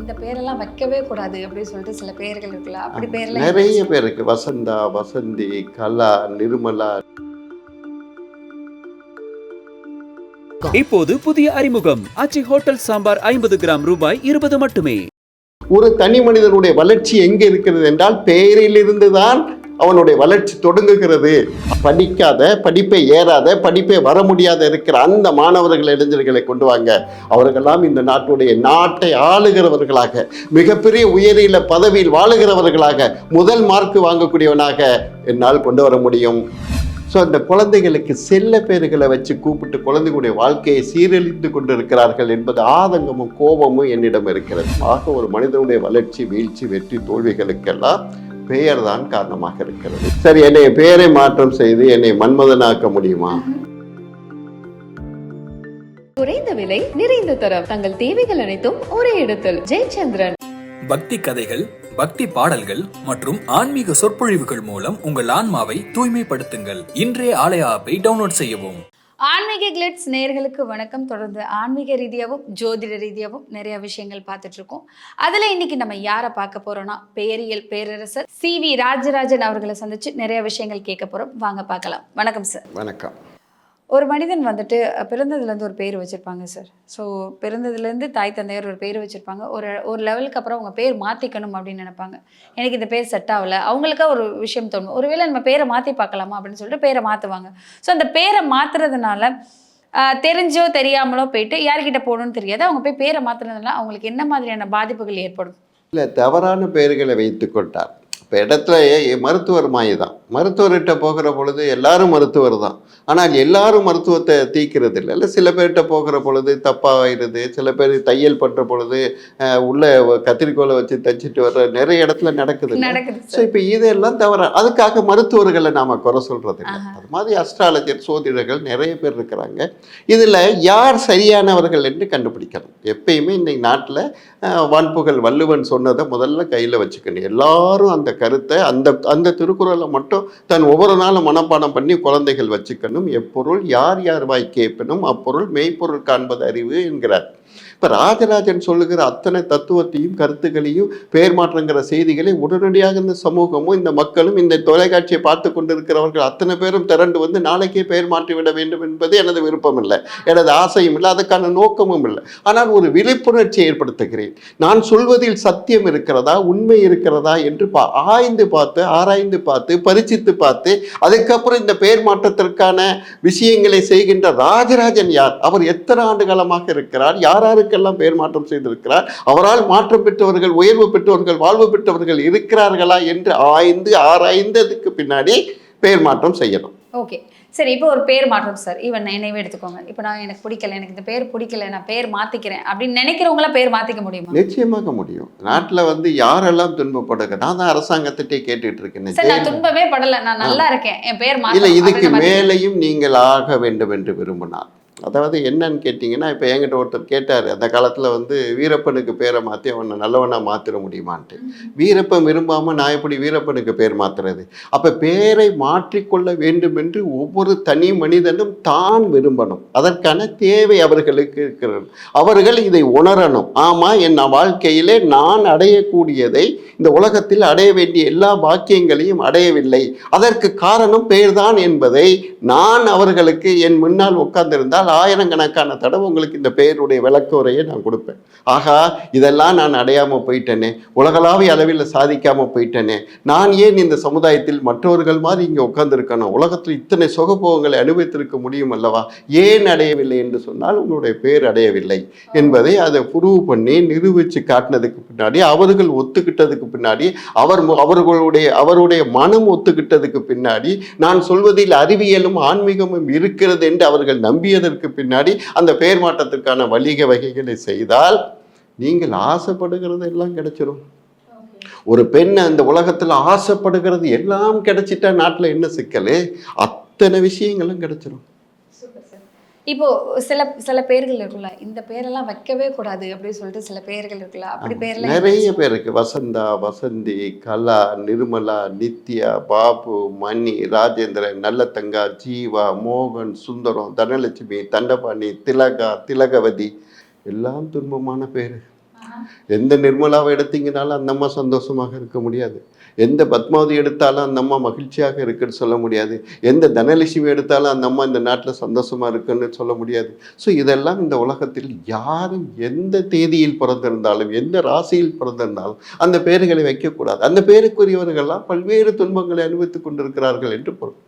இந்த பேரெல்லாம் வைக்கவே கூடாது அப்படின்னு சொல்லிட்டு சில பேர்கள் இருக்குல்ல அப்படி பேர்லாம் நிறைய பேர் இருக்கு. வசந்தா வசந்தி கலா நிர்மலா. இப்போது புதிய அறிமுகம். ஆச்சி ஹோட்டல் சாம்பார் ஐம்பது கிராம் ரூபாய் இருபது மட்டுமே. ஒரு தனி மனிதனுடைய வளர்ச்சி எங்கே இருக்கிறது என்றால் பெயரிலிருந்து தான் அவனுடைய வளர்ச்சி தொடங்குகிறது. படிக்காத படிப்பை ஏறாத படிப்பை வர முடியாத இருக்கிற அந்த மாணவர்கள் இளைஞர்களை கொண்டு வாங்க. அவர்களெல்லாம் இந்த நாட்டுடைய நாட்டை ஆளுகிறவர்களாக மிகப்பெரிய உயரில பதவியில் வாழுகிறவர்களாக முதல் மார்க் வாங்கக்கூடியவனாக என்னால் கொண்டு வர முடியும். ஸோ அந்த குழந்தைகளுக்கு செல்ல பேர்களை வச்சு கூப்பிட்டு குழந்தைகளுடைய வாழ்க்கையை சீரழித்து கொண்டிருக்கிறார்கள் என்பது ஆதங்கமும் கோபமும் என்னிடம் இருக்கிறது. ஆக ஒரு மனிதனுடைய வளர்ச்சி வீழ்ச்சி வெற்றி தோல்விகளுக்கெல்லாம் பெயர் தான் காரணமாக இருக்கிறது. சரி என்னை பெயரை மாற்றம் செய்து என்னை மன்மதனாக்க முடியுமா? குறைந்த விலை நிறைந்த தரம். தங்கள் தேவைகள் அனைத்தும் ஒரே இடத்தில். ஜெயச்சந்திரன். பக்தி கதைகள் பக்தி பாடல்கள் மற்றும் ஆன்மீக சொற்பொழிவுகள் மூலம் உங்கள் ஆன்மாவை தூய்மைப்படுத்துங்கள். இன்றைய ஆலய ஆப்பை டவுன்லோட் செய்யவும். ஆன்மீக கிளிட்ஸ் நேர்களுக்கு வணக்கம். தொடர்ந்து ஆன்மீக ரீதியாகவும் ஜோதிட ரீதியாகவும் நிறைய விஷயங்கள் பார்த்துட்டு இருக்கோம் அதில் இன்னைக்கு நம்ம யாரை பார்க்க போறோம்னா பேரியல் பேரரசர் சி வி ராஜராஜன் அவர்களை சந்திச்சு நிறைய விஷயங்கள் கேட்க போறோம். வாங்க பார்க்கலாம். வணக்கம் சார். வணக்கம். ஒரு மனிதன் வந்துட்டு பிறந்ததுலேருந்து ஒரு பேர் வச்சுருப்பாங்க சார் ஸோ பிறந்ததுலேருந்து தாய் தந்தையர் ஒரு பேர் வச்சுருப்பாங்க. ஒரு ஒரு லெவலுக்கு அப்புறம் அவங்க பேர் மாற்றிக்கணும் அப்படின்னு நினைப்பாங்க. எனக்கு இந்த பேர் செட் ஆகலை. அவங்களுக்கா ஒரு விஷயம் தோணும். ஒருவேளை நம்ம பேரை மாற்றி பார்க்கலாமா அப்படின்னு சொல்லிட்டு பேரை மாற்றுவாங்க ஸோ அந்த பேரை மாற்றுறதுனால தெரிஞ்சோ தெரியாமலோ போயிட்டு யார்கிட்ட போகணும்னு தெரியாது. அவங்க போய் பேரை மாற்றுறதுனால அவங்களுக்கு என்ன மாதிரியான பாதிப்புகள் ஏற்படும்? இல்லை தவறான பெயர்களை வைத்து கொண்டார் இப்போ இடத்துல மருத்துவர் மாயி தான். மருத்துவர்கிட்ட போகிற பொழுது எல்லாரும் மருத்துவர் தான். ஆனால் எல்லாரும் மருத்துவத்தை தீக்கிறது இல்லை இல்லை சில பேர்கிட்ட போகிற பொழுது தப்பாகிடுது சில பேர் தையல் பண்ணுற பொழுது உள்ள கத்திரிக்கோலை வச்சு தச்சுட்டு வர்ற நிறைய இடத்துல நடக்குது ஸோ இப்போ இதெல்லாம் தவிர அதுக்காக மருத்துவர்களை நாம் குறை சொல்கிறது இல்லை. அது மாதிரி அஸ்ட்ராலஜர் சோதிடர்கள் நிறைய பேர் இருக்கிறாங்க. இதில் யார் சரியானவர்கள் என்று கண்டுபிடிக்கணும். எப்பயுமே இன்னைக்கு நாட்டில் வான்புகழ் வள்ளுவன் சொன்னதை முதல்ல கையில் வச்சுக்கணும். எல்லாரும் அந்த கருத்தை அந்த அந்த திருக்குறளை மட்டும் தன் ஒவ்வொரு நாளும் மனப்பாடம் பண்ணி குழந்தைகள் வச்சுக்கணும். எப்பொருள் யார் யார் வாய் கேட்பினும் அப்பொருள் மெய்ப்பொருள் காண்பது அறிவு என்கிறார். இப்போ ராஜராஜன் சொல்லுகிற அத்தனை தத்துவத்தையும் கருத்துக்களையும் பெயர் மாற்றங்கிற செய்திகளை உடனடியாக இந்த சமூகமும் இந்த மக்களும் இந்த தொலைக்காட்சியை பார்த்து கொண்டிருக்கிறவர்கள் அத்தனை பேரும் திரண்டு வந்து நாளைக்கே பெயர் மாற்றிவிட வேண்டும் என்பது எனது விருப்பம் இல்லை எனது ஆசையும் இல்லை அதுக்கான நோக்கமும் இல்லை. ஆனால் ஒரு விழிப்புணர்ச்சியை ஏற்படுத்துகிறேன். நான் சொல்வதில் சத்தியம் இருக்கிறதா உண்மை இருக்கிறதா என்று பா ஆய்ந்து பார்த்து ஆராய்ந்து பார்த்து பரிசித்து பார்த்து அதுக்கப்புறம் இந்த பெயர் மாற்றத்திற்கான விஷயங்களை செய்கின்ற ராஜராஜன் யார்? அவர் எத்தனை ஆண்டு காலமாக இருக்கிறார்? யாராருக்கெல்லாம் பெயர் மாற்றம் செய்திருக்கிறார். அவரால் மாற்றம் பெற்றவர்கள் உயர்வு பெற்றவர்கள் வாழ்வு பெற்றவர்கள் இருக்கிறார்களா என்று ஆய்ந்து ஆராய்ந்ததுக்கு பின்னாடி பெயர் மாற்றம் செய்யணும். ஓகே. சரி இப்போ ஒரு பேர் மாற்றம் சார். ஈவன் என்னையவே எடுத்துக்கோங்க. இப்போ நான் எனக்கு பிடிக்கல எனக்கு இந்த பேர் பிடிக்கல நான் பேர் மாற்றிக்கிறேன் அப்படின்னு நினைக்கிறவங்களாம் பேர் மாற்றிக்க முடியுமா? நிச்சயமாக முடியும். நாட்டில் வந்து யாரெல்லாம் துன்பப்படுக நான் தான் அரசாங்கத்திட்டே கேட்டுட்டு இருக்கேன். சார் நான் துன்பமே படல. நான் நல்லா இருக்கேன். என் பேர் இல்லை இதுக்கு மேலேயும் நீங்கள் ஆக வேண்டும் என்று விரும்பினார் அதாவது என்னன்னு கேட்டிங்கன்னா இப்போ என்கிட்ட ஒருத்தர் கேட்டார் அந்த காலத்தில் வந்து வீரப்பனுக்கு பேரை மாற்றி அவனை நல்லவனாக மாற்றிட முடியுமான்ட்டு. வீரப்பன் விரும்பாமல் நான் எப்படி வீரப்பனுக்கு பேர் மாற்றுறது அப்போ பேரை மாற்றிக்கொள்ள வேண்டும் என்று ஒவ்வொரு தனி மனிதனும் தான் விரும்பணும். அதற்கான தேவை அவர்களுக்கு இருக்கிறது. அவர்கள் இதை உணரணும். ஆமாம் என் வாழ்க்கையிலே நான் அடையக்கூடியதை இந்த உலகத்தில் அடைய வேண்டிய எல்லா பாக்கியங்களையும் அடையவில்லை. அதற்கு காரணம் பெயர்தான் என்பதை நான் அவர்களுக்கு என் முன்னால் உட்கார்ந்திருந்தால் ஆயிரக்கணக்கான தடவை உங்களுக்கு இந்த பெயருடைய விளக்க உரையை நான் கொடுப்பேன். ஆகா இதெல்லாம் நான் அடையாமல் போயிட்டேனே. உலகளாவிய அளவில் சாதிக்காமல் போயிட்டேனே. நான் ஏன் இந்த சமுதாயத்தில் மற்றவர்கள் மாதிரி இங்கே உட்காந்துருக்கணும் உலகத்தில் இத்தனை சுகபோகங்களை அனுபவித்திருக்க முடியும் அல்லவா? ஏன் அடையவில்லை என்று சொன்னால் உங்களுடைய பேர் அடையவில்லை என்பதை அதை ப்ரூவ் பண்ணி நிரூபித்து காட்டினதுக்கு பின்னாடி அவர்கள் ஒத்துக்கிட்டதுக்கு பின்னாடி அவர் மு- அவர்களுடைய அவருடைய மனம் ஒத்துக்கிட்டதுக்கு பின்னாடி நான் சொல்வதில் அறிவியலும் ஆன்மீகமும் இருக்கிறது என்று அவர்கள் நம்பியதற்கு பின்னாடி அந்த பெயர் மாற்றத்திற்கான வழிக வகைகளை செய்தால் நீங்கள் ஆசைப்படுகிறது எல்லாம் கிடைச்சிரும். ஒரு பெண் அந்த உலகத்தில் ஆசைப்படுகிறது எல்லாம் கிடைச்சிட்டா நாட்டில் என்ன சிக்கல்? அத்தனை விஷயங்களும் கிடைச்சிரும். இப்போ சில சில பேர்கள் இருக்குல்ல இந்த பேரெல்லாம் வைக்கவே கூடாது அப்படின்னு சொல்லிட்டு சில பேர்கள் இருக்குல்ல அப்படி பேர்லாம் நிறைய பேர் இருக்கு. வசந்தா வசந்தி கலா நிர்மலா நித்யா பாபு மணி ராஜேந்திரன் நல்லத்தங்கா ஜீவா மோகன் சுந்தரம் தனலட்சுமி தண்டபாணி திலகா திலகவதி எல்லாம் துன்பமான பேர். எந்த நிர்மலாவை எடுத்தீங்கனாலும் அந்த அம்மா சந்தோஷமாக இருக்க முடியாது. எந்த பத்மாவதி எடுத்தாலும் அந்த அம்மா மகிழ்ச்சியாக இருக்குன்னு சொல்ல முடியாது. எந்த தனலட்சுமி எடுத்தாலும் அந்த அம்மா இந்த நாட்டில் சந்தோஷமாக இருக்குன்னு சொல்ல முடியாது. ஸோ இதெல்லாம் இந்த உலகத்தில் யாரும் எந்த தேதியில் பிறந்திருந்தாலும் எந்த ராசியில் பிறந்திருந்தாலும் அந்த பெயர்களை வைக்கக்கூடாது. அந்த பெயருக்குரியவர்கள்லாம் பல்வேறு துன்பங்களை அனுபவித்துக் கொண்டிருக்கிறார்கள் என்று பொருள்.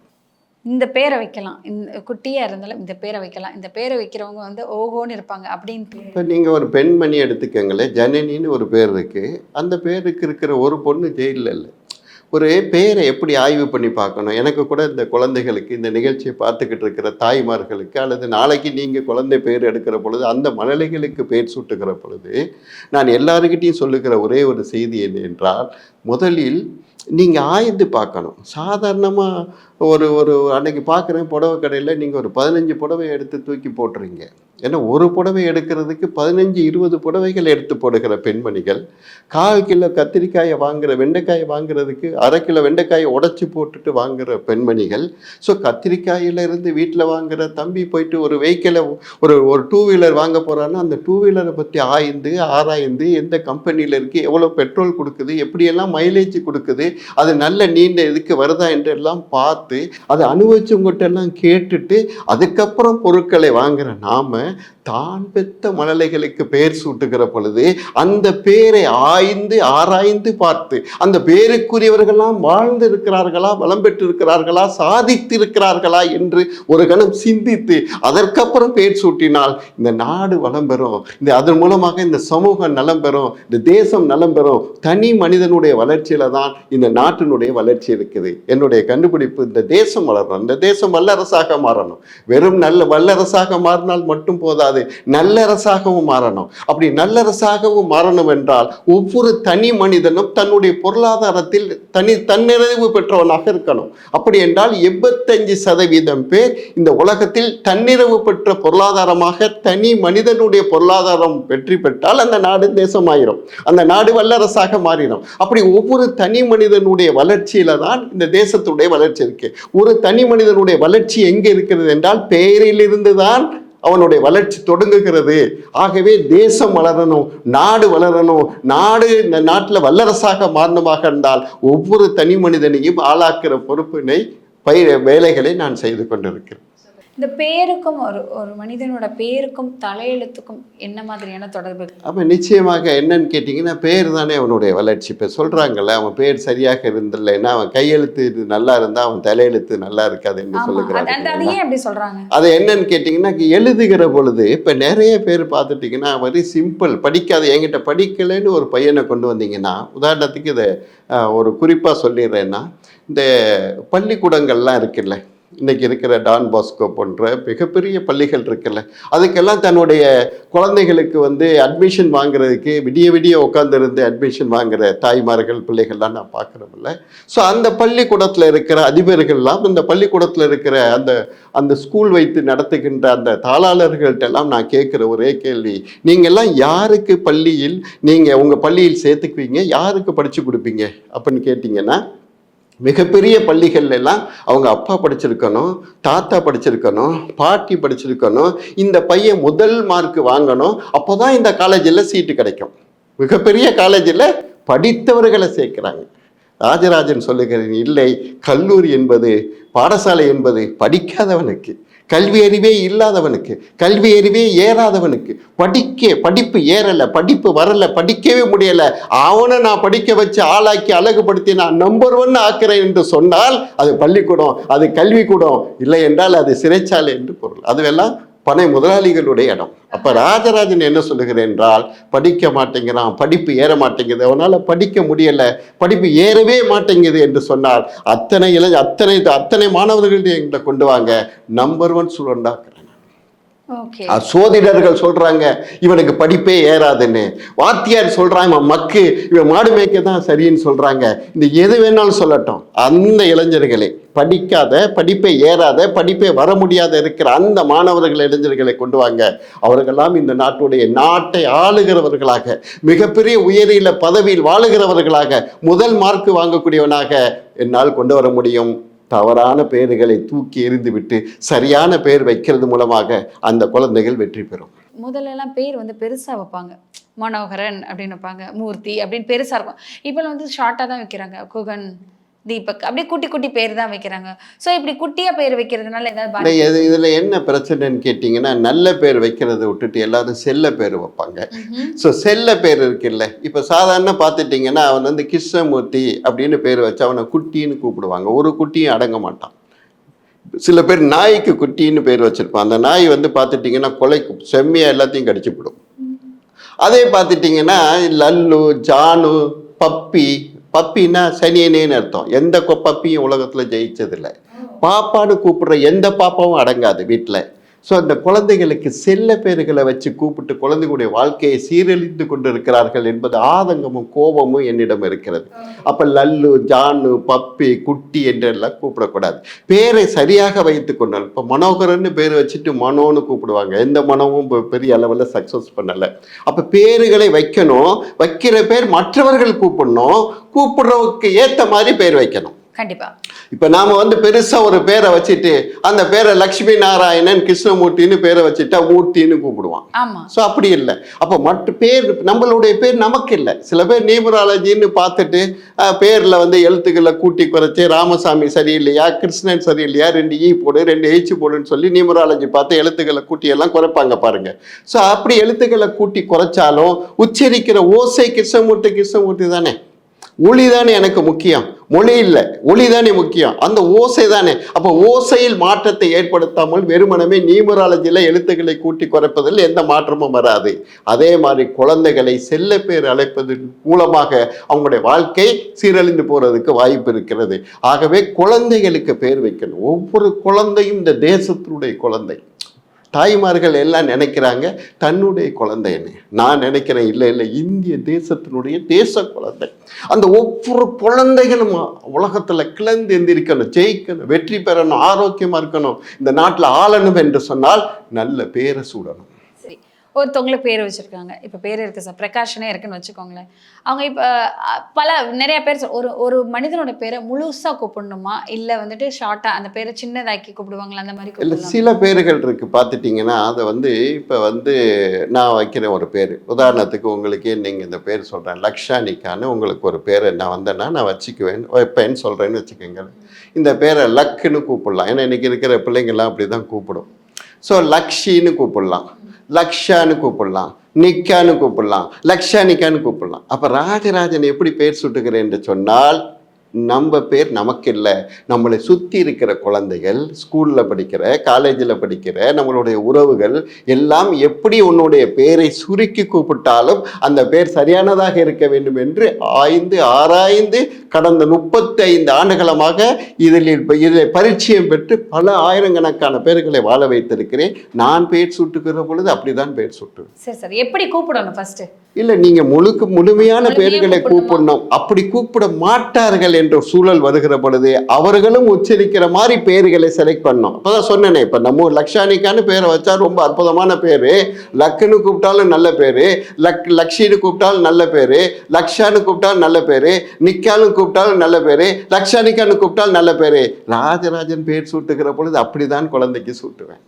இந்த பேரை வைக்கலாம். இந்த குட்டியாக இருந்தாலும் இந்த பேரை வைக்கலாம். இந்த பேரை வைக்கிறவங்க வந்து ஓஹோன்னு இருப்பாங்க அப்படின்னு இப்போ நீங்கள் ஒரு பெண்மணி எடுத்துக்கங்களேன். ஜனனின்னு ஒரு பேர் இருக்குது அந்த பேருக்கு இருக்கிற ஒரு பொண்ணு ஜெயிலில் இல்லை. ஒரு பேரை எப்படி ஆய்வு பண்ணி பார்க்கணும்? எனக்கு கூட இந்த குழந்தைகளுக்கு இந்த நிகழ்ச்சியை பார்த்துக்கிட்டு இருக்கிற தாய்மார்களுக்கு அல்லது நாளைக்கு நீங்கள் குழந்தை பேர் எடுக்கிற பொழுது அந்த மழலைகளுக்கு பேர் சூட்டுகிற பொழுது நான் எல்லாருக்கிட்டையும் சொல்லுகிற ஒரே ஒரு செய்தி என்னென்றால் முதலில் நீங்கள் ஆய்ந்து பார்க்கணும். சாதாரணமாக ஒரு ஒரு அன்னைக்கு பார்க்குறேன் புடவை கடையில் நீங்கள் ஒரு பதினஞ்சு புடவை எடுத்து தூக்கி போட்டுறீங்க. ஏன்னா ஒரு புடவை எடுக்கிறதுக்கு பதினஞ்சு இருபது புடவைகள் எடுத்து போடுகிற பெண்மணிகள் கால் கிலோ கத்திரிக்காயை வாங்குற வெண்டைக்காயை வாங்குறதுக்கு அரை கிலோ வெண்டைக்காயை உடச்சி போட்டுட்டு வாங்குற பெண்மணிகள் ஸோ கத்திரிக்காயிலிருந்து வீட்டில் வாங்குகிற தம்பி போயிட்டு ஒரு வெஹிக்கிளை ஒரு ஒரு டூ வீலர் வாங்க போகிறான்னா அந்த டூ வீலரை பற்றி ஆய்ந்து ஆராய்ந்து எந்த கம்பெனியில் இருக்குது எவ்வளோ பெட்ரோல் கொடுக்குது எப்படியெல்லாம் மைலேஜ் கொடுக்குது அது நல்ல நீண்ட இதுக்கு வருதா என்று எல்லாம் பார்த்து அதை அனுபவிச்சவங்ககிட்ட எல்லாம் கேட்டுட்டு அதுக்கப்புறம் பொருட்களை வாங்குற நாம தான் பெத்த மழலைகளுக்கு பெயர் சூட்டுகிற பொழுது அந்த பேரை ஆய்ந்து ஆராய்ந்து பார்த்து அந்த பேருக்குரியவர்களாம் வாழ்ந்து இருக்கிறார்களா வளம் பெற்றிருக்கிறார்களா சாதித்திருக்கிறார்களா என்று ஒரு கணம் சிந்தித்து அதற்கப்புறம் பேர் சூட்டினால் இந்த நாடு வளம் பெறும். இந்த அதன் மூலமாக இந்த சமூகம் நலம் பெறும். இந்த தேசம் நலம் பெறும். தனி மனிதனுடைய வளர்ச்சியில தான் இந்த நாட்டினுடைய வளர்ச்சி இருக்குது. என்னுடைய கண்டுபிடிப்பு இந்த தேசம் வளரணும். இந்த தேசம் வல்லரசாக மாறணும். வெறும் நல்ல வல்லரசாக மாறினால் மட்டும் போதாது. நல்லரசாகவும் மாறணும். அப்படி நல்லரசாகவும் மாறணும் என்றால் ஒவ்வொரு தனி மனிதனும் தன்னுடைய பொருளாதாரத்தில் தனி தன்னிறைவு பெற்றவனாக இருக்கணும். அப்படி என்றால் எண்பத்தஞ்சு சதவீதம் பேர் இந்த உலகத்தில் தன்னிறைவு பெற்ற பொருளாதாரமாக தனி மனிதனுடைய பொருளாதாரம் வெற்றி பெற்றால் அந்த நாடு தேசமாயிரும். அந்த நாடு வல்லரசாக மாறிடும். அப்படி ஒவ்வொரு தனி மனிதனுடைய வளர்ச்சியில தான் இந்த தேசத்துடைய வளர்ச்சி இருக்கு. ஒரு தனி மனிதனுடைய வளர்ச்சி எங்கே இருக்கிறது என்றால் பெயரிலிருந்து தான் அவனுடைய வளர்ச்சி தொடங்குகிறது. ஆகவே தேசம் வளரணும் நாடு வளரணும் நாடு இந்த நாட்டில் வல்லரசாக மாறணுமாக இருந்தால் ஒவ்வொரு தனி மனிதனையும் ஆளாக்குற பொறுப்பினை பயிர் வேலைகளை நான் செய்து கொண்டிருக்கிறேன். இந்த பேருக்கும் ஒரு ஒரு மனிதனோட பேருக்கும் தலையெழுத்துக்கும் என்ன மாதிரியான தொடர்பு? அப்போ நிச்சயமாக என்னன்னு கேட்டிங்கன்னா பேர் தானே அவனுடைய வளர்ச்சி. இப்போ சொல்கிறாங்கல்ல அவன் பேர் சரியாக இருந்தில்லைன்னா அவன் கையெழுத்து இது நல்லா இருந்தால் அவன் தலையெழுத்து நல்லா இருக்காது என்று சொல்லுகிறாங்க அது ஏன் அப்படி சொல்றாங்க. அது என்னன்னு கேட்டிங்கன்னா எழுதுகிற பொழுது இப்போ நிறைய பேர் பார்த்துட்டிங்கன்னா வெரி சிம்பிள் படிக்காத என்கிட்ட படிக்கலைன்னு ஒரு பையனை கொண்டு வந்தீங்கன்னா உதாரணத்துக்கு இதை ஒரு குறிப்பாக சொல்லிடுறேன்னா இந்த பள்ளிக்கூடங்கள்லாம் இருக்குல்ல இன்றைக்கி இருக்கிற டான் பாஸ்கோ போன்ற மிகப்பெரிய பள்ளிகள் இருக்குல்ல அதுக்கெல்லாம் தன்னுடைய குழந்தைகளுக்கு வந்து அட்மிஷன் வாங்குறதுக்கு விடிய விடிய உட்காந்துருந்து அட்மிஷன் வாங்குற தாய்மார்கள் பிள்ளைகள்லாம் நான் பார்க்குறோம்ல ஸோ அந்த பள்ளிக்கூடத்தில் இருக்கிற அதிபர்கள்லாம் இந்த பள்ளிக்கூடத்தில் இருக்கிற அந்த அந்த ஸ்கூல் வைத்து நடத்துகின்ற அந்த தாளாளர்கள்ட்டெல்லாம் நான் கேட்குற ஒரே கேள்வி நீங்கள்லாம் யாருக்கு பள்ளியில் நீங்கள் உங்கள் பள்ளியில் சேர்த்துக்குவீங்க யாருக்கு படித்து கொடுப்பீங்க? அப்படின்னு கேட்டிங்கன்னா மிகப்பெரிய பள்ளிகள்ல எல்லாம் அவங்க அப்பா படிச்சிருக்கணும் தாத்தா படிச்சிருக்கணும் பாட்டி படிச்சிருக்கணும் இந்த பையன் முதல் மார்க் வாங்கணும் அப்போ தான் இந்த காலேஜில் சீட்டு கிடைக்கும். மிகப்பெரிய காலேஜில் படித்தவர்களை சேர்க்குறாங்க. ராஜராஜன் சொல்லுகிறேன் இல்லை கல்லூரி என்பது பாடசாலை என்பது படிக்காதவனுக்கு. கல்வி அறிவே இல்லாதவனுக்கு கல்வி அறிவே ஏறாதவனுக்கு படிக்க படிப்பு ஏறலை படிப்பு வரலை படிக்கவே முடியலை அவனை நான் படிக்க வச்சு ஆளாக்கி அழகுபடுத்தி நான் நம்பர் ஒன் ஆக்குறேன் என்று சொன்னால் அது பள்ளிக்கூடம் அது கல்விக்கூடம் இல்லை என்றால் அது சிறைச்சாலை என்று பொருள். அதுவெல்லாம் பனை முதலாளிகளுடைய இடம். அப்ப ராஜராஜன் என்ன சொல்லுகிறேன் என்றால் படிக்க மாட்டேங்கிறான் படிப்பு ஏற மாட்டேங்குது அவனால படிக்க முடியல படிப்பு ஏறவே மாட்டேங்குது என்று சொன்னால் அத்தனை இளை அத்தனை அத்தனை மாணவர்களையும் எங்களை கொண்டு வாங்க நம்பர் ஒன் ஸ்டூடெண்டாக ஓகே அஹ் சோதிடர்கள் சொல்றாங்க இவனுக்கு படிப்பே ஏறாதுன்னு. வாத்தியார் சொல்றான் இவன் மக்கு இவன் மாடு மேய்க்க தான் சரின்னு சொல்றாங்க. இந்த எது வேணாலும் சொல்லட்டும். அந்த இளைஞர்களை படிக்காத படிப்பை ஏறாத படிப்பை வர முடியாத இருக்கிற அந்த மாணவர்கள் இளைஞர்களை கொண்டு வாங்க. அவர்களெல்லாம் இந்த நாட்டுடைய நாட்டை ஆளுகிறவர்களாக மிகப்பெரிய உயரில பதவியில் வாழுகிறவர்களாக முதல் மார்க் வாங்கக்கூடியவனாக என்னால் கொண்டு வர முடியும். தவறான பெயர்களை தூக்கி எறிந்துவிட்டு சரியான பெயர் வைக்கிறது மூலமாக அந்த குழந்தைகள் வெற்றி பெறும். முதல்லலாம் பேர் வந்து பெருசாக வைப்பாங்க. மனோகரன் அப்படின்னு வைப்பாங்க. மூர்த்தி அப்படின்னு பெருசாக இருக்கும். இப்போ வந்து ஷார்ட்டாக தான் வைக்கிறாங்க. குகன் தீபக். அப்படியே குட்டி குட்டி பேர் தான் வைக்கிறாங்க. ஸோ இப்படி குட்டியாக பேர் வைக்கிறதுனால ஏதாவது இது இதில் என்ன பிரச்சனைன்னு கேட்டிங்கன்னா நல்ல பேர் வைக்கிறத விட்டுட்டு எல்லாரும் செல்ல பேர் வைப்பாங்க. ஸோ செல்ல பேர் இருக்குல்ல. இப்போ சாதாரண பார்த்துட்டிங்கன்னா அவன் வந்து கிருஷ்ணமூர்த்தி அப்படின்னு பேர் வச்சு அவனை குட்டின்னு கூப்பிடுவாங்க. ஒரு குட்டியும் அடங்க மாட்டான். சில பேர் நாய்க்கு குட்டின்னு பேர் வச்சிருப்பான். அந்த நாய் வந்து பார்த்துட்டிங்கன்னா கொலைக்கு செம்மையாக எல்லாத்தையும் கடிச்சுப்பிடும் அதே பார்த்துட்டிங்கன்னா லல்லு ஜானு பப்பி பப்பின்னா சனியனேன்னு அர்த்தம். எந்த பப்பியும் உலகத்தில் ஜெயிச்சதில்லை. பாப்பான்னு கூப்பிடுற எந்த பாப்பாவும் அடங்காது வீட்டில் ஸோ அந்த குழந்தைகளுக்கு செல்ல பேர்களை வச்சு கூப்பிட்டு குழந்தைகளுடைய வாழ்க்கையை சீரழிந்து கொண்டு இருக்கிறார்கள் என்பது ஆதங்கமும் கோபமும் என்னிடம் இருக்கிறது. அப்போ லல்லு ஜானு பப்பி குட்டி என்றெல்லாம் கூப்பிடக்கூடாது. பேரை சரியாக வைத்து கொண்டால் இப்போ மனோகரன்னு பேர் வச்சுட்டு மனோன்னு கூப்பிடுவாங்க. எந்த மனமும் பெரிய அளவில் சக்ஸஸ் பண்ணலை. அப்போ பேருகளை வைக்கணும். வைக்கிற பேர் மற்றவர்கள் கூப்பிடணும். கூப்பிடுறவுக்கு ஏற்ற மாதிரி பேர் வைக்கணும். கண்டிப்பா. இப்போ நாம் வந்து பெருசாக ஒரு பேரை வச்சுட்டு அந்த பேரை லக்ஷ்மி நாராயணன் கிருஷ்ணமூர்த்தின்னு பேரை வச்சுட்டா மூர்த்தின்னு கூப்பிடுவான். ஆமா. ஸோ அப்படி இல்லை. அப்போ மற்ற பேர் நம்மளுடைய பேர் நமக்கு இல்லை. சில பேர் நியூமராலஜின்னு பார்த்துட்டு பேர்ல வந்து எழுத்துக்களை கூட்டி குறைச்சி ராமசாமி சரியில்லையா கிருஷ்ணன் சரியில்லையா ரெண்டு ஈ போடு ரெண்டு எய்ச்சு போடுன்னு சொல்லி நியூமராலஜி பார்த்து எழுத்துக்களை கூட்டி எல்லாம் குறைப்பாங்க பாருங்க. ஸோ அப்படி எழுத்துக்களை கூட்டி குறைச்சாலும் உச்சரிக்கிற ஓசை கிருஷ்ணமூர்த்தி கிருஷ்ணமூர்த்தி தானே? ஒளி தானே எனக்கு முக்கியம்? மொழி இல்லை. ஒளி தானே முக்கியம்? அந்த ஓசை தானே அப்போ ஓசையில் மாற்றத்தை ஏற்படுத்தாமல் வெறுமனமே நியூமராலஜியில் எழுத்துக்களை கூட்டி குறைப்பதில் எந்த மாற்றமும் வராது. அதே மாதிரி குழந்தைகளை செல்ல பேர் அழைப்பதன் மூலமாக அவங்களுடைய வாழ்க்கை சீரழிந்து போகிறதுக்கு வாய்ப்பு இருக்கிறது. ஆகவே குழந்தைகளுக்கு பேர் வைக்கணும். ஒவ்வொரு குழந்தையும் இந்த தேசத்தினுடைய குழந்தை. தாய்மார்கள் எல்லாம் நினைக்கிறாங்க தன்னுடைய குழந்தைன்னு. நான் நினைக்கிறேன் இல்லை இல்லை இந்திய தேசத்தினுடைய தேச குழந்தை. அந்த ஒவ்வொரு குழந்தைகளும் உலகத்தில் கிளந்து எந்திரிக்கணும் ஜெயிக்கணும் வெற்றி பெறணும் ஆரோக்கியமாக இருக்கணும். இந்த நாட்டில் ஆளணும் என்று சொன்னால் நல்ல பேரை சூடணும். ஒருத்தவங்களுக்கு பேர் வச்சிருக்காங்க. இப்போ பேர் இருக்கு சார். பிரகாஷனே இருக்குன்னு வச்சுக்கோங்களேன். அவங்க இப்போ பல நிறைய பேர் ஒரு ஒரு மனிதனோட பேரை முழுசா கூப்பிடணுமா? இல்லை வந்துட்டு ஷார்ட்டா அந்த பேரை சின்னதாக்கி கூப்பிடுவாங்களா? அந்த மாதிரி இல்லை சில பேர்கள் இருக்கு. பார்த்துட்டிங்கன்னா அதை வந்து இப்போ வந்து நான் வைக்கிறேன் ஒரு பேர். உதாரணத்துக்கு உங்களுக்கு நீங்கள் இந்த பேர் சொல்கிறேன் லக்ஷானிக்கான்னு உங்களுக்கு ஒரு பேரை. நான் வந்தேன்னா நான் வச்சுக்குவேன். வைப்பேன்னு சொல்கிறேன்னு வச்சுக்கோங்க இந்த பேரை லக்குன்னு கூப்பிடலாம். ஏன்னா இன்னைக்கு இருக்கிற பிள்ளைங்கள்லாம் அப்படி தான் கூப்பிடும். ஸோ லக்ஷின்னு கூப்பிடலாம். லக்ஷான்னு கூப்பிடலாம் நிக்கான்னு கூப்பிடலாம் லக்ஷானிக்கான்னு கூப்பிடலாம். அப்போ ராஜராஜன் எப்படி பெயர் சுட்டுகிறேன் என்று சொன்னால் நம்ம பேர் நமக்கு இல்லை நம்மளை சுற்றி இருக்கிற குழந்தைகள் ஸ்கூலில் படிக்கிற காலேஜில் படிக்கிற நம்மளுடைய உறவுகள் எல்லாம் எப்படி உன்னுடைய பேரை சுருக்கி கூப்பிட்டாலும் அந்த பேர் சரியானதாக இருக்க வேண்டும் என்று ஆய்ந்து ஆராய்ந்து கடந்த முப்பத்தி ஐந்து ஆண்டுகளமாக இதில் இப்ப இதில் பரிச்சயம் பெற்று பல ஆயிரக்கணக்கான பேர்களை வாழ வைத்திருக்கிறேன். நான் பேர் சுட்டுக்கிற பொழுது அப்படிதான் பேர் சுட்டு சரி சார். எப்படி கூப்பிடணும் ஃபஸ்ட்டு இல்லை நீங்கள் முழுக்க முழுமையான முழுமையா பேர்களை கூப்பிடணுமா? அப்படி கூப்பிட மாட்டார்கள் என்ற சூழல் வருகிற பொழுது அவர்களும் உச்சரிக்கிற மாதிரி பேர்களை செலக்ட் பண்ணணும். அப்பதான் சொன்னேனே இப்போ நம்ம ஊர் லக்ஷானிக்கான்னு பேரை வச்சா ரொம்ப அற்புதமான பேர். லக்குன்னு கூப்பிட்டாலும் நல்ல பேர். லக் லக்ஷின்னு கூப்பிட்டாலும் நல்ல பேர். லக்ஷான்னு கூப்பிட்டாலும் நல்ல பேர். நிக்கான்னு கூப்பிட்டாலும் நல்ல பேர். லக்ஷானிக்கான்னு கூப்பிட்டாலும் நல்ல பேர். ராஜராஜன் பேர் சூட்டுகிற பொழுது அப்படிதான் குழந்தைக்கு சூட்டுவேன்.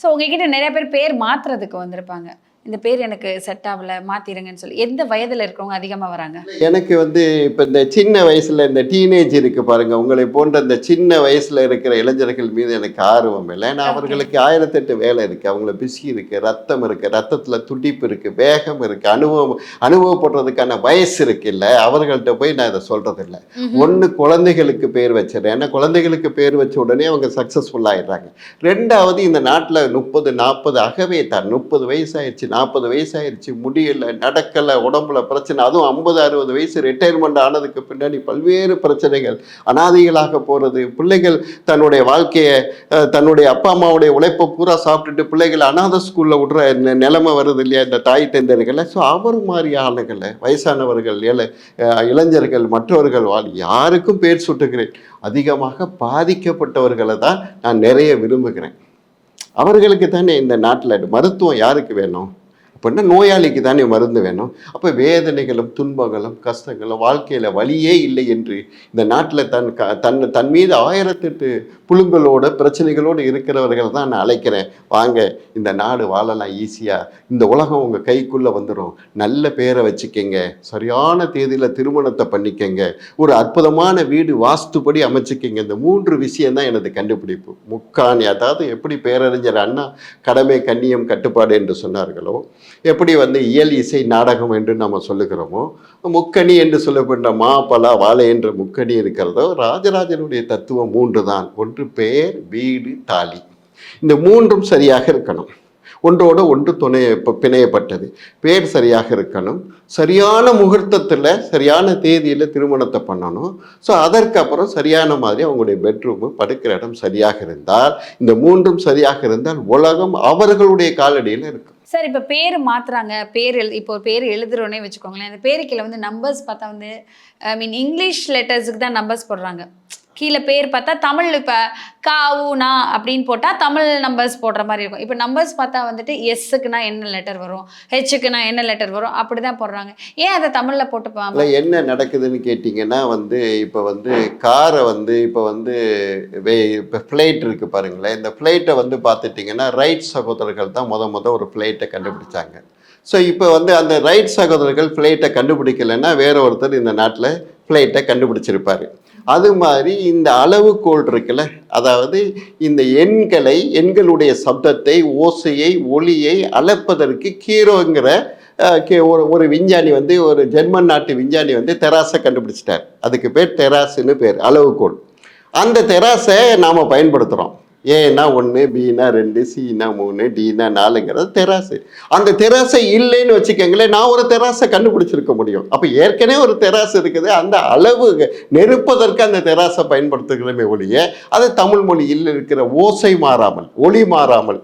ஸோ உங்ககிட்ட நிறைய பேர் பேர் மாத்துறதுக்கு வந்திருப்பாங்க. இந்த பேர் எனக்கு செட் ஆகல மாத்திருங்கன்னு சொல்லி. எந்த வயதுல இருக்கிறவங்க அதிகமா வராங்க? எனக்கு வந்து இப்போ இந்த சின்ன வயசுல இந்த டீனேஜ் இருக்கு பாருங்க. உங்களை போன்ற இந்த சின்ன வயசுல இருக்கிற இளைஞர்கள் மீது எனக்கு ஆர்வம் இல்லை. ஏன்னா அவர்களுக்கு ஆயிரத்தெட்டு வேலை இருக்கு. அவங்கள பிசி இருக்கு ரத்தம் இருக்கு ரத்தத்துல துடிப்பு இருக்கு வேகம் இருக்கு அனுபவம் அனுபவப்படுறதுக்கான வயசு இருக்கு இல்ல. அவர்கள்ட்ட போய் நான் இதை சொல்றது இல்லை ஒன்று குழந்தைகளுக்கு பேர் வச்சிடறேன் ஏன்னா குழந்தைகளுக்கு பேர் வச்ச உடனே அவங்க சக்ஸஸ்ஃபுல் ஆயிடுறாங்க. ரெண்டாவது இந்த நாட்டில் முப்பது நாற்பது அகவே தான். முப்பது வயசாயிருச்சு. நாற்பது வயசாயிருச்சு முடியல நடக்கலை உடம்புல பிரச்சனை அதுவும் ஐம்பது அறுபது வயசு ரிட்டையர்மெண்ட் ஆனதுக்கு பின்னாடி பல்வேறு பிரச்சனைகள் அனாதைகளாக போகிறது பிள்ளைகள் தன்னுடைய வாழ்க்கையை தன்னுடைய அப்பா அம்மாவுடைய உழைப்பை பூரா சாப்பிட்டுட்டு பிள்ளைகளை அனாதை ஸ்கூலில் விடுற நிலைமை வருது இல்லையா இந்த தாய் தந்தர்களை ஸோ அவர் மாதிரி ஆளுகளை வயசானவர்கள் இள இளைஞர்கள் மற்றவர்கள் வாழ் யாருக்கும் பேர் சுட்டுகிறேன். அதிகமாக பாதிக்கப்பட்டவர்களை தான் நான் நிறைய விரும்புகிறேன். அவர்களுக்கு தானே இந்த நாட்டில் மருத்துவம் யாருக்கு வேணும்? அப்படின்னா நோயாளிக்கு தானே மருந்து வேணும். அப்போ வேதனைகளும் துன்பங்களும் கஷ்டங்களும் வாழ்க்கையில் வழியே இல்லை என்று இந்த நாட்டில் தன் க தன் தன் மீது ஆயிரத்தெட்டு புழுங்களோட பிரச்சனைகளோடு இருக்கிறவர்கள் தான் நான் அழைக்கிறேன். வாங்க இந்த நாடு வாழலாம் ஈஸியாக இந்த உலகம் உங்கள் கைக்குள்ளே வந்துடும் நல்ல பேரை வச்சுக்கங்க. சரியான தேதியில் திருமணத்தை பண்ணிக்கங்க. ஒரு அற்புதமான வீடு வாஸ்துப்படி அமைச்சுக்கங்க. இந்த மூன்று விஷயம் தான் எனது கண்டுபிடிப்பு. முக்காணி அதாவது எப்படி பேரறிஞர் அண்ணா கடமை கண்ணியம் கட்டுப்பாடு என்று சொன்னார்களோ எப்படி வந்து இயல் இசை நாடகம் என்று நம்ம சொல்லுகிறோமோ முக்கணி என்று சொல்லப்படுற மா பலா வாழை என்ற முக்கணி இருக்கிறதோ ராஜராஜனுடைய தத்துவம் மூன்று தான் ஒன்று பெயர் வீடு தாலி. இந்த மூன்றும் சரியாக இருக்கணும். ஒன்றோட ஒன்று துணை பிணையப்பட்டது. பேர் சரியாக இருக்கணும். சரியான முகூர்த்தத்தில் சரியான தேதியில் திருமணத்தை பண்ணணும். ஸோ அதற்கப்புறம் சரியான மாதிரி அவங்களுடைய பெட்ரூமு படுக்கிற இடம் சரியாக இருந்தால் இந்த மூன்றும் சரியாக இருந்தால் உலகம் அவர்களுடைய காலடியில் இருக்கும். சார் இப்போ பேர் மாற்றுறாங்க பேர் எழு இப்போ பேர் எழுதுறோன்னே வச்சுக்கோங்களேன். அந்த பேரு வந்து நம்பர்ஸ் பார்த்தா வந்து ஐ மீன் இங்கிலீஷ் லெட்டர்ஸுக்கு தான் நம்பர்ஸ் போடுறாங்க. கீழே பேர் பார்த்தா தமிழ் இப்போ கா அப்படின்னு போட்டால் தமிழ் நம்பர்ஸ் போடுற மாதிரி இருக்கும். இப்போ நம்பர்ஸ் பார்த்தா வந்துட்டு எஸ்ஸுக்குனா என்ன லெட்டர் வரும்? ஹெச்சுக்குனா என்ன லெட்டர் வரும்? அப்படி தான் போடுறாங்க. ஏன் அதை தமிழில் போட்டு இல்லை என்ன நடக்குதுன்னு கேட்டிங்கன்னா வந்து இப்போ வந்து காரை வந்து இப்போ வந்து வே இப்போ ஃப்ளைட் இருக்குது பாருங்களேன். இந்த ஃப்ளைட்டை வந்து பார்த்துட்டிங்கன்னா ரைட் சகோதரர்கள் தான் முத முத ஒரு ஃப்ளைட்டை கண்டுபிடிச்சாங்க. ஸோ இப்போ வந்து அந்த ரைட் சகோதரர்கள் ஃப்ளைட்டை கண்டுபிடிக்கலைன்னா வேற ஒருத்தர் இந்த நாட்டில் ஃப்ளைட்டை கண்டுபிடிச்சிருப்பாரு. அது மாதிரி இந்த அளவுகோல் இருக்குல்ல? அதாவது இந்த எண்களை எண்களுடைய சப்தத்தை ஓசையை ஒளியை அளப்பதற்கு கீரோங்கிற கே- ஒரு ஒரு விஞ்ஞானி வந்து ஒரு ஜெர்மன் நாட்டு விஞ்ஞானி வந்து தெராசை கண்டுபிடிச்சிட்டார். அதுக்கு பேர் தெராசுன்னு பேர் அளவுகோல். அந்த தெராசை நாம் பயன்படுத்துகிறோம் ஏன்னா ஒன்று பின்னா ரெண்டு சீனா மூணு டினா நாலுங்கிறது தெராசு. அந்த தெராசை இல்லைன்னு வச்சுக்கோங்களேன் நான் ஒரு தெராசை கண்டுபிடிச்சிருக்க முடியும். அப்போ ஏற்கனவே ஒரு தெராசு இருக்குது அந்த அளவு நெருப்பதற்கு அந்த தெராசை பயன்படுத்துகிறோமே ஒழிய அது தமிழ் மொழியில் இருக்கிற ஓசை மாறாமல் ஒளி மாறாமல்.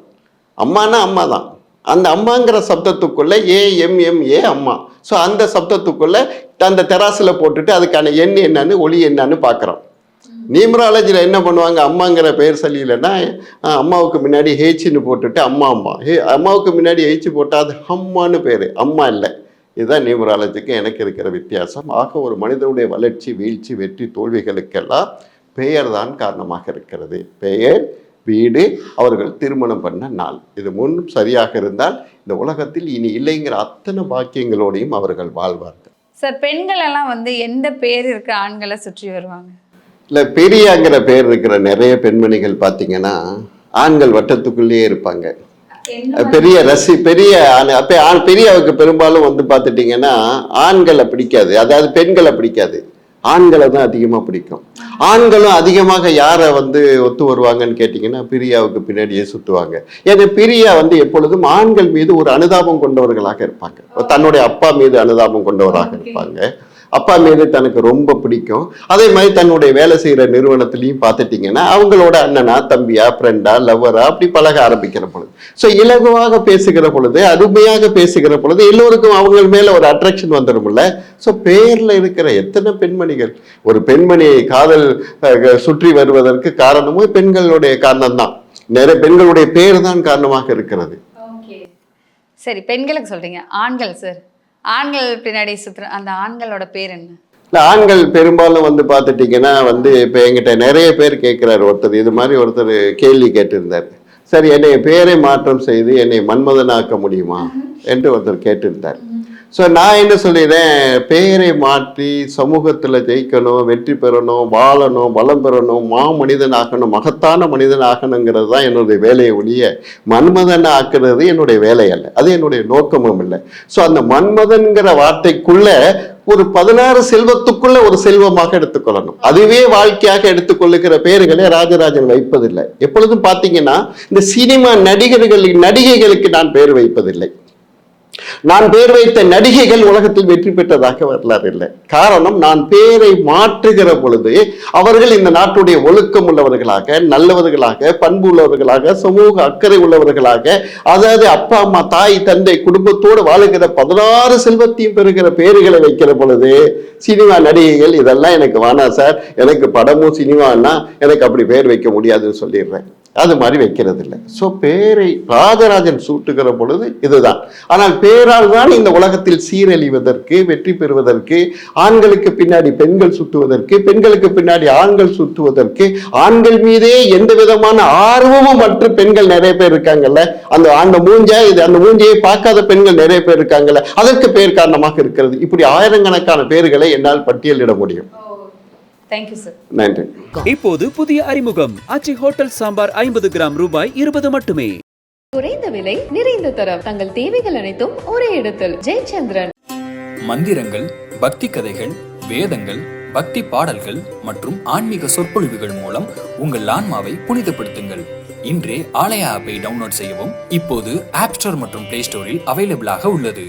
அம்மானா அம்மா தான். அந்த அம்மாங்கிற சப்தத்துக்குள்ளே ஏ எம் எம் ஏ அம்மா. ஸோ அந்த சப்தத்துக்குள்ளே அந்த தெராசில் போட்டுட்டு அதுக்கான எண் என்னன்னு ஒளி என்னன்னு பார்க்குறோம் நியூமராலஜியில் என்ன பண்ணுவாங்க? அம்மாங்கிற பெயர் சொல்லியிலன்னா அம்மாவுக்கு முன்னாடி ஹேச்சின்னு போட்டுட்டு அம்மா அம்மா. ஹே அம்மாவுக்கு முன்னாடி ஹேச்சு போட்டால் அது அம்மான்னு பேர். அம்மா இல்லை. இதுதான் நியூமராலஜிக்கு எனக்கு இருக்கிற வித்தியாசம். ஆக ஒரு மனிதனுடைய வளர்ச்சி வீழ்ச்சி வெற்றி தோல்விகளுக்கெல்லாம் பெயர் தான் காரணமாக இருக்கிறது. பெயர் வீடு அவர்கள் திருமணம் பண்ண நாள். இது முன்னும் சரியாக இருந்தால் இந்த உலகத்தில் இனி இல்லைங்கிற அத்தனை பாக்கியங்களோடையும் அவர்கள் வாழ்வார்கள். சார் பெண்கள் எல்லாம் வந்து எந்த பேர் இருக்க ஆண்களை சுற்றி வருவாங்க? இல்லை பெரியாங்கிற பேர் இருக்கிற நிறைய பெண்மணிகள் பார்த்தீங்கன்னா ஆண்கள் வட்டத்துக்குள்ளேயே இருப்பாங்க. பெரிய ரசி பெரிய அப்போ ஆண் பெரியவுக்கு பெரும்பாலும் வந்து பார்த்துட்டிங்கன்னா ஆண்களை பிடிக்காது. அதாவது பெண்களை பிடிக்காது. ஆண்களை தான் அதிகமாக பிடிக்கும். ஆண்களும் அதிகமாக யாரை வந்து ஒத்து வருவாங்கன்னு கேட்டிங்கன்னா பிரியாவுக்கு பின்னாடியே சுற்றுவாங்க ஏன்னா பிரியா வந்து எப்பொழுதும் ஆண்கள் மீது ஒரு அனுதாபம் கொண்டவர்களாக இருப்பாங்க. தன்னுடைய அப்பா மீது அனுதாபம் கொண்டவராக இருப்பாங்க. அப்பா மீது தனக்கு ரொம்ப பிடிக்கும். அதே மாதிரி தன்னுடைய வேலை செய்கிற நிறுவனத்துலையும் பார்த்துட்டிங்கன்னா அவங்களோட அண்ணனா தம்பியா ஃப்ரெண்டா லவ்வரா அப்படி பழக ஆரம்பிக்கிற பொழுது. ஸோ இலகுவாக பேசுகிற பொழுது அருமையாக பேசுகிற பொழுது எல்லோருக்கும் அவங்க மேலே ஒரு அட்ராக்ஷன் வந்துடும்ல. ஸோ பேரில் இருக்கிற எத்தனை பெண்மணிகள்? ஒரு பெண்மணியை காதல் சுற்றி வருவதற்கு காரணமும் பெண்களுடைய காரணம்தான். நிறைய பெண்களுடைய பேர் தான் காரணமாக இருக்கிறது. சரி பெண்களுக்கு சொல்றீங்க. ஆண்கள் சார் ஆண்கள் பின்னாடி சுத்துற அந்த ஆண்களோட பேர் என்ன? இல்லை ஆண்கள் பெரும்பாலும் வந்து பார்த்துட்டிங்கன்னா வந்து இப்போ எங்கிட்ட நிறைய பேர் கேட்குறாரு ஒருத்தர். இது மாதிரி ஒருத்தர் கேள்வி கேட்டிருந்தார். சரி என்னை பேரை மாற்றம் செய்து என்னை மன்மதனாக்க முடியுமா? என்று ஒருத்தர் கேட்டிருந்தார். ஸோ நான் என்ன சொல்லிடுறேன்? பெயரை மாற்றி சமூகத்தில் ஜெயிக்கணும் வெற்றி பெறணும் வாழணும் வளம் பெறணும் மா மனிதன் ஆகணும் மகத்தான மனிதன் ஆகணுங்கிறது தான் என்னுடைய வேலையை ஒழிய மன்மதன் ஆக்குறது என்னுடைய வேலை அல்ல. அது என்னுடைய நோக்கமும் இல்லை. ஸோ அந்த மன்மதன்கிற வார்த்தைக்குள்ள ஒரு பதினாறு செல்வத்துக்குள்ள ஒரு செல்வமாக எடுத்துக்கொள்ளணும். அதுவே வாழ்க்கையாக எடுத்துக்கொள்ளுகிற பெயர்களை ராஜராஜன் வைப்பதில்லை. எப்பொழுதும் பார்த்தீங்கன்னா இந்த சினிமா நடிகர்களின் நடிகைகளுக்கு நான் பேர் வைப்பதில்லை. நான் பேர் வைத்த நடிகைகள் உலகத்தில் வெற்றி பெற்றதாக வரலாறு இல்லை. காரணம் நான் பேரை மாற்றுகிற பொழுது அவர்கள் இந்த நாட்டுடைய ஒழுக்கம் உள்ளவர்களாக நல்லவர்களாக பண்பு உள்ளவர்களாக சமூக அக்கறை உள்ளவர்களாக அதாவது அப்பா அம்மா தாய் தந்தை குடும்பத்தோடு வாழுகிற பதினாறு செல்வத்தையும் பெறுகிற பேர்களை வைக்கிற பொழுது சினிமா நடிகைகள் இதெல்லாம் எனக்கு வேணாம் சார். எனக்கு படமும் சினிமான்னா எனக்கு அப்படி பேர் வைக்க முடியாதுன்னு சொல்லிடுறேன். அது மாதிரி வைக்கிறது இல்லை ஸோ பேரை ராஜராஜன் சூட்டுகிற பொழுது இதுதான். ஆனால் பேரால் தான் இந்த உலகத்தில் சீரழிவதற்கு வெற்றி பெறுவதற்கு ஆண்களுக்கு பின்னாடி பெண்கள் சுட்டுவதற்கு பெண்களுக்கு பின்னாடி ஆண்கள் சுட்டுவதற்கு ஆண்கள் மீதே எந்த விதமான ஆர்வமும் மற்ற பெண்கள் நிறைய பேர் இருக்காங்கல்ல. அந்த அந்த மூஞ்ச இது அந்த மூஞ்சியை பார்க்காத பெண்கள் நிறைய பேர் இருக்காங்கல்ல. அதற்கு பேர் காரணமாக இருக்கிறது. இப்படி ஆயிரக்கணக்கான பேர்களை என்னால் பட்டியலிட முடியும். தேங்க்யூ சார் நன்றி. இப்போது புதிய அறிமுகம். ஆச்சி ஹோட்டல் சாம்பார் ஐம்பது கிராம் ரூபாய் இருபது மட்டுமே. குறைந்த விலை நிறைந்த தரம். தங்கள் தேவைகள் அனைத்தும் ஒரே இடத்தில். ஜெயச்சந்திரன். மந்திரங்கள் பக்தி கதைகள் வேதங்கள் பக்தி பாடல்கள் மற்றும் ஆன்மீக சொற்பொழிவுகள் மூலம் உங்கள் ஆன்மாவை புனிதப்படுத்துங்கள். இன்றே ஆலயா ஆப்பை டவுன்லோட் செய்யவும். இப்போது ஆப் ஸ்டோர் மற்றும் பிளே ஸ்டோரில் அவைலபிளாக உள்ளது.